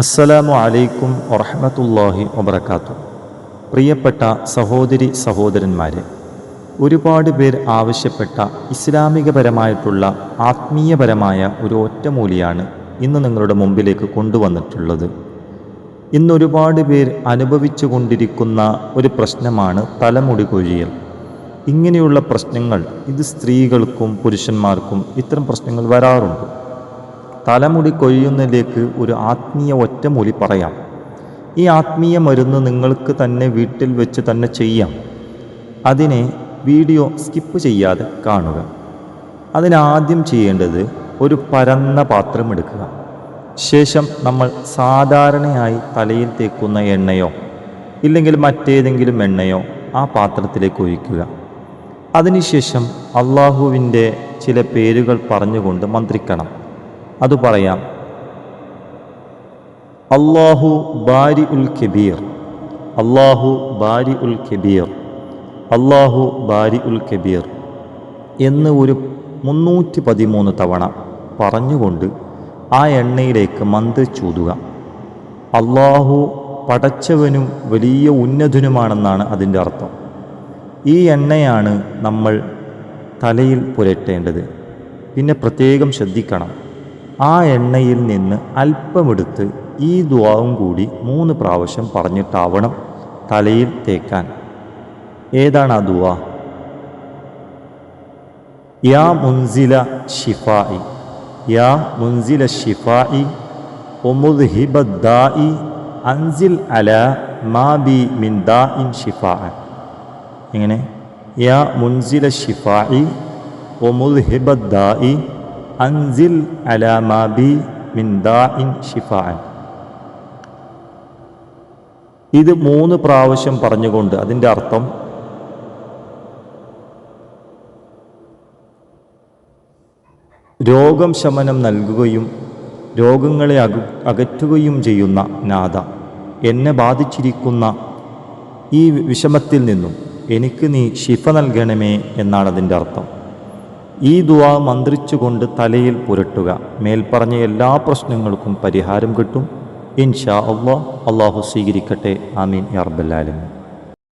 അസ്സലാമു അലൈക്കും വറഹമത്തല്ലാഹി വബർക്കാത്തു പ്രിയപ്പെട്ട സഹോദരി സഹോദരന്മാരെ ഒരുപാട് പേർ ആവശ്യപ്പെട്ട ഇസ്ലാമികപരമായിട്ടുള്ള ആത്മീയപരമായ ഒരു ഒറ്റമൂലിയാണ് ഇന്ന് നിങ്ങളുടെ മുമ്പിലേക്ക് കൊണ്ടുവന്നിട്ടുള്ളത്. ഇന്നൊരുപാട് പേർ അനുഭവിച്ചു കൊണ്ടിരിക്കുന്ന ഒരു പ്രശ്നമാണ് തലമുടി കൊഴിയൽ. ഇങ്ങനെയുള്ള പ്രശ്നങ്ങൾ ഇത് സ്ത്രീകൾക്കും പുരുഷന്മാർക്കും ഇത്തരം പ്രശ്നങ്ങൾ വരാറുണ്ട്. തലമുടി കൊയ്യുന്നതിലേക്ക് ഒരു ആത്മീയ ഒറ്റമൂലി പറയാം. ഈ ആത്മീയ മരുന്ന് നിങ്ങൾക്ക് തന്നെ വീട്ടിൽ വെച്ച് തന്നെ ചെയ്യാം. അതിനെ വീഡിയോ സ്കിപ്പ് ചെയ്യാതെ കാണുക. അതിനാദ്യം ചെയ്യേണ്ടത് ഒരു പരന്ന പാത്രം എടുക്കുക. ശേഷം നമ്മൾ സാധാരണയായി തലയിൽ തേക്കുന്ന എണ്ണയോ ഇല്ലെങ്കിൽ മറ്റേതെങ്കിലും എണ്ണയോ ആ പാത്രത്തിലേക്ക് ഒഴിക്കുക. അതിനുശേഷം അള്ളാഹുവിന്റെ ചില പേരുകൾ പറഞ്ഞുകൊണ്ട് മന്ത്രിക്കണം. അത് പറയാം. അള്ളാഹു ബാരി ഉൽ കബീർ. അള്ളാഹു ബാരി ഉൽ കബീർ. അള്ളാഹു ബാരി ഉൽ കബീർ എന്ന് ഒരു മുന്നൂറ്റി പതിമൂന്ന് തവണ പറഞ്ഞുകൊണ്ട് ആ എണ്ണയിലേക്ക് മന്ത്രിച്ചൂതുക അള്ളാഹു പടച്ചവനും വലിയ ഉന്നതനുമാണെന്നാണ് അതിന്റെ അർത്ഥം. ഈ എണ്ണയാണ് നമ്മൾ തലയിൽ പുരട്ടേണ്ടത്. പിന്നെ പ്രത്യേകം ശ്രദ്ധിക്കണം. ആ എണ്ണയിൽ നിന്ന് അല്പമെടുത്ത് ഈ ദ്വാവും കൂടി മൂന്ന് പ്രാവശ്യം പറഞ്ഞിട്ടാവണം തലയിൽ തേക്കാൻ. ഏതാണ് ആ ദുവ? യാ മുൻസില ഷിഫായി യാ മുൻസില ഷിഫായി ഒമുദ്ഹിബദ്ദായി അൻസിൽ അല മാ ബി മിൻ ദാ ഇൻ ഷിഫാ എങ്ങനെ? യാ മുൻസില ഷിഫായി ഒമുദ്ഹിബദ്ദായി അൻസിൽ അലാമാബി മാ ബി മിൻ ദാ ഇൻ ഷിഫാ ഇത് മൂന്ന് പ്രാവശ്യം പറഞ്ഞുകൊണ്ട് അതിന്റെ അർത്ഥം രോഗം ശമനം നൽകുകയും രോഗങ്ങളെ അക അകറ്റുകയും ചെയ്യുന്ന നാഥ എന്നെ ബാധിച്ചിരിക്കുന്ന ഈ വിഷമത്തിൽ നിന്നും എനിക്ക് നീ ശിഫ നൽകണമേ എന്നാണ് അതിന്റെ അർത്ഥം. ഈ ദുവാ മന്ത്രിച്ചുകൊണ്ട് തലയിൽ പുരട്ടുക. മേൽപ്പറഞ്ഞ എല്ലാ പ്രശ്നങ്ങൾക്കും പരിഹാരം കിട്ടും. ഇൻഷാ അള്ളാഹ് അള്ളാഹു സ്വീകരിക്കട്ടെ. ആമീൻ യാർബല്ലാലും